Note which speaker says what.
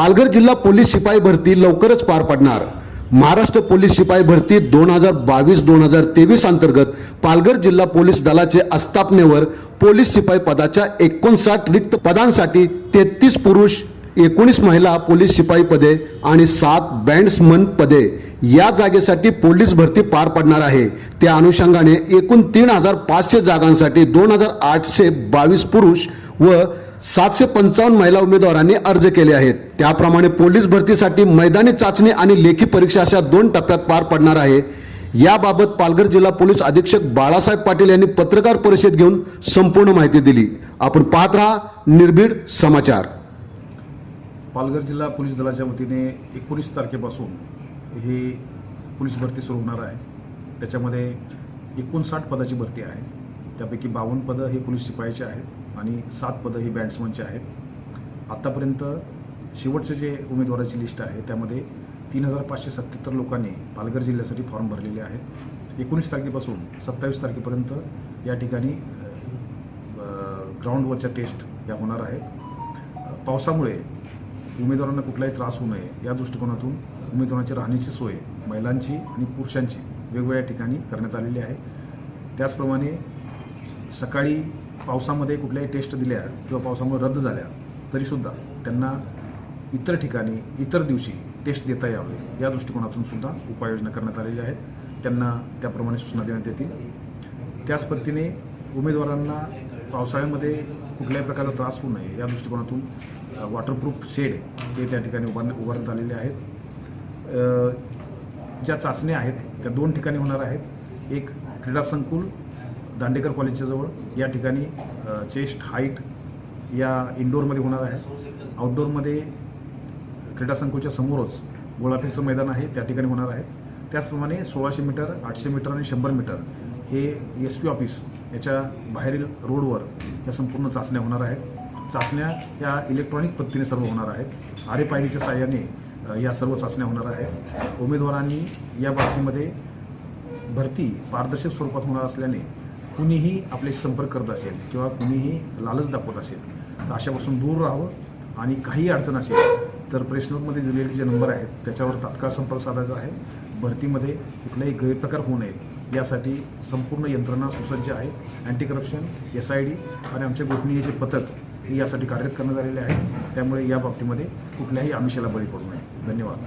Speaker 1: पालघर जिल्हा पोलीस शिपाई भरती लवकरच पार पडणार. महाराष्ट्र पोलीस शिपाई भरती दोन हजार बावीस दोन हजार तेवीस अंतर्गत पालघर जिल्हा पोलीस दलाचे आस्थापनेवर पोलीस शिपाई पदाच्या एकोणसाठ रिक्त पदांसाठी तेहतीस पुरुष एकोणीस महिला पोलीस शिपाई पदे आणि सात बँड्समन पदे या जागेसाठी पोलीस भरती पार पडणार आहे. त्या अनुषंगाने एकूण तीन हजार पाचशे जागांसाठी दोन हजार आठशे बावीस पुरुष व सातशे पंचावन्न महिला उमेदवारांनी अर्ज केले आहेत. त्याप्रमाणे पोलीस भरतीसाठी मैदानी चाचणी आणि लेखी परीक्षा अशा दोन टप्प्यात पार पडणार आहे. याबाबत पालघर जिल्हा पोलीस अधीक्षक बाळासाहेब पाटील यांनी पत्रकार परिषद घेऊन संपूर्ण माहिती दिली. आपण पाहत राहा निर्भीड समाचार.
Speaker 2: पालघर जिल्हा पोलीस दलाच्या वतीने एकोणीस तारखेपासून ही पोलीस भरती सुरू होणार आहे. त्याच्यामध्ये एकोणसाठ पदाची भरती आहे. त्यापैकी बावन्न पदं हे पोलीस शिपायाचे आहेत आणि सात पदं ही बॅट्समनचे आहेत. आत्तापर्यंत शेवटचे जे उमेदवाराची लिस्ट आहे त्यामध्ये तीन हजार पाचशे सत्याहत्तर लोकांनी पालघर जिल्ह्यासाठी फॉर्म भरलेले आहेत. एकोणीस तारखेपासून सत्तावीस तारखेपर्यंत या ठिकाणी ग्राउंडवरच्या टेस्ट या होणार आहेत. पावसामुळे उमेदवारांना कुठलाही त्रास होऊ नये. या दृष्टिकोनातून उमेदवारांची राहण्याची सोय महिलांची आणि पुरुषांची वेगवेगळ्या ठिकाणी करण्यात आलेली आहे. त्याचप्रमाणे सकाळी पावसामध्ये कुठल्याही टेस्ट दिल्या किंवा पावसामुळे रद्द झाल्या तरीसुद्धा त्यांना इतर ठिकाणी इतर दिवशी टेस्ट देता यावे. या दृष्टिकोनातून सुद्धा उपाययोजना करण्यात आलेल्या आहेत. त्यांना त्याप्रमाणे सूचना देण्यात येतील. त्याच पद्धतीने उमेदवारांना पावसाळ्यामध्ये कुठल्याही प्रकारचा त्रास होऊ नये. या दृष्टिकोनातून वॉटरप्रूफ शेड हे त्या ठिकाणी उभार उभारण्यात आलेले आहेत. ज्या चाचण्या आहेत त्या दोन ठिकाणी होणार आहेत. एक क्रीडा संकुल दांडेकर कॉलेजच्या जवळ. या ठिकाणी चेस्ट हाईट या इंडोरमध्ये होणार आहे. आउटडोअरमध्ये क्रीडा संकुलच्या समोरच गोळाफेकचं मैदान आहे त्या ठिकाणी होणार आहे. त्याचप्रमाणे सोळाशे मीटर आठशे मीटर आणि शंभर मीटर हे एस पी ऑफिस याच्या बाहेरील रोडवर या संपूर्ण चाचण्या होणार आहेत. चाचण्या या इलेक्ट्रॉनिक पद्धतीने सर्व होणार आहेत. आर एफ आय डीच्या या सर्व चाचण्या होणार आहेत. उमेदवारांनी या बाबतीमध्ये भरती पारदर्शक स्वरूपात होणार असल्याने कुणीही आपल्याशी संपर्क करत असेल किंवा कुणीही लालच दाखवत असेल तर अशापासून दूर राहावं आणि काही अडचण असेल तर प्रेसनोटमध्ये दिलेले जे नंबर आहेत त्याच्यावर तात्काळ संपर्क साधायचा आहे. भरतीमध्ये कुठलाही गैरप्रकार होऊ नयेत यासाठी संपूर्ण यंत्रणा सुसज्ज आहे. Anti corruption S I D आणि आमचे गोपनीयचे पथक हे यासाठी कार्यरत करण्यात आलेले आहे त्यामुळे या बाबतीमध्ये कुठल्याही आमिषाला बळी पडू नये. धन्यवाद.